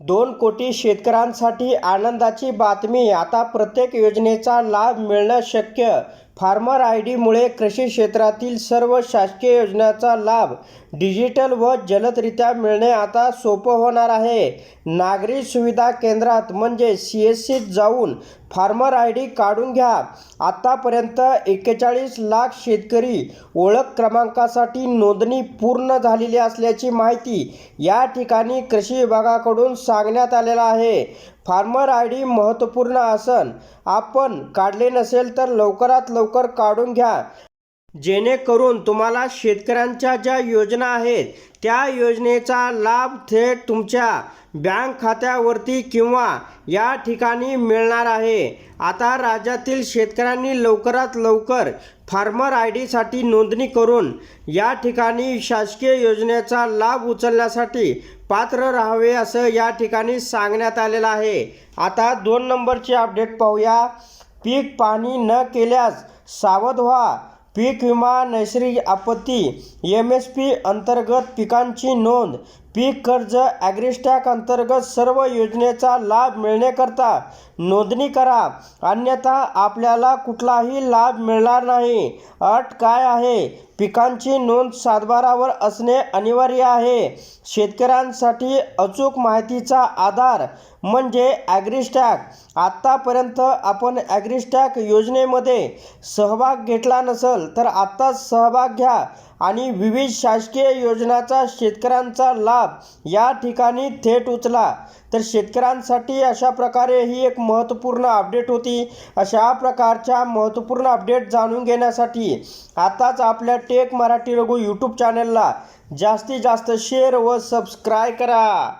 दोन कोटी शेतकऱ्यांसाठी आनंदाची बातमी. आता प्रत्येक योजनेचा लाभ मिळणं शक्य फार्मर आय डीमुळे कृषी क्षेत्रातील सर्व शासकीय योजनांचा लाभ डिजिटल व जलदरित्या मिळणे आता सोपं होणार आहे. नागरी सुविधा केंद्रात म्हणजे सी एस सीत जाऊन फार्मर आय डी काढून घ्या. आत्तापर्यंत एक्केचाळीस लाख शेतकरी ओळख क्रमांकासाठी नोंदणी पूर्ण झालेली असल्याची माहिती या ठिकाणी कृषी विभागाकडून सांगण्यात आलेलं आहे. फार्मर आय डी महत्त्वपूर्ण आसन आपण काढले नसेल तर लवकरात लवकर काढून घ्या. जेणेकरून तुम्हाला शेतकऱ्यांच्या ज्या योजना आहेत त्या योजनेचा लाभ थेट तुमच्या बँक खात्यावरती किंवा या ठिकाणी मिळणार आहे. आता राज्यातील शेतकऱ्यांनी लवकरात लवकर फार्मर आय डीसाठी नोंदणी करून या ठिकाणी शासकीय योजनेचा लाभ उचलण्यासाठी पात्र राहावे असं या ठिकाणी सांगण्यात आलेलं आहे. आता दोन नंबरची अपडेट पाहूया. पीक पाहणी न केल्यास सावध व्हा. पीक विमा नैसर्गिक आपत्ती एम एस पी अंतर्गत पिकांची नोंद पीक कर्ज ॲग्रीस्टॅक अंतर्गत सर्व योजनेचा लाभ मिळण्याकरता नोंदणी करा. अन्यथा आपल्याला कुठलाही लाभ मिळणार नाही. अट काय आहे? पिकांची नोंद सातबारावर असणे अनिवार्य आहे. शेतकऱ्यांसाठी अचूक माहितीचा आधार म्हणजे ॲग्रीस्टॅक आत्तापर्यंत आपण ॲग्रीस्टॅक योजनेमध्ये सहभाग घेतला नसेल तर आत्ताच सहभाग घ्या आणि विविध शासकीय योजनाचा शेतकऱ्यांचा लाभ या ठिकाणी थेट उचला. तर शेतकऱ्यांसाठी अशा प्रकारे ही एक महत्त्वपूर्ण अपडेट होती. अशा प्रकारच्या महत्त्वपूर्ण अपडेट जाणून घेण्यासाठी आताच आपल्या टेक मराठी रघु यूट्यूब चॅनलला जास्तीत जास्त शेअर व सबस्क्राय करा.